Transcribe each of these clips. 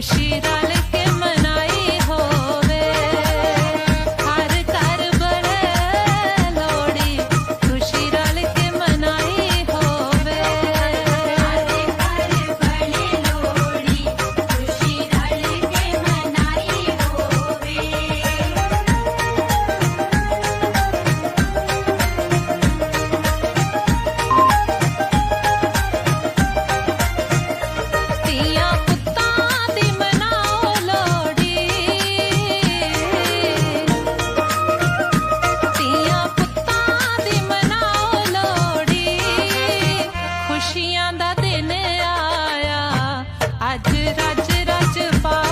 she that Raja Raja Fa.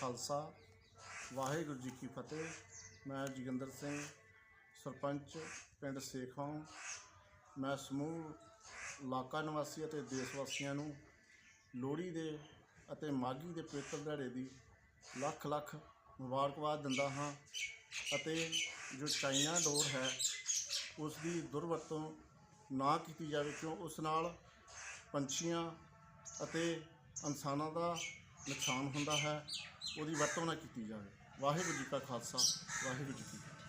Khalsa. Waheguru ji ਕੀ ਫਤਿਹ। ਮੈਂ ਜੋਗਿੰਦਰ ਸਿੰਘ, ਸਰਪੰਚ ਪਿੰਡ ਸੇਖੋਂ। ਮੈਂ ਸਮੂਹ ਇਲਾਕਾ ਨਿਵਾਸੀ ਅਤੇ ਦੇਸ਼ ਵਾਸੀਆਂ ਨੂੰ ਲੋਹੜੀ ਦੇ ਅਤੇ ਮਾਘੀ ਦੇ ਪਵਿੱਤਰ ਦਿਹਾੜੇ ਦੀ ਲੱਖ ਲੱਖ ਮੁਬਾਰਕਬਾਦ ਦਿੰਦਾ ਹਾਂ ਅਤੇ ਜੋ ਚਾਈਨਾ ਡੋਰ ਹੈ, ਉਸ ਦੀ ਦੁਰਵਰਤੋਂ ਨਾ ਕੀਤੀ ਜਾਵੇ ਕਿਉਂ, ਉਸ ਨਾਲ ਪੰਛੀਆਂ ਅਤੇ ਇਨਸਾਨਾਂ ਦਾ ਨੁਕਸਾਨ ਹੁੰਦਾ ਹੈ। ਉਹਦੀ ਵਰਤੋਂ ਨਾ ਕੀਤੀ ਜਾਵੇ। ਵਾਹਿਗੁਰੂ ਜੀ ਕਾ ਖਾਲਸਾ ਵਾਹਿਗੁਰੂ ਜੀ ਕੀ ਫਤਿਹ।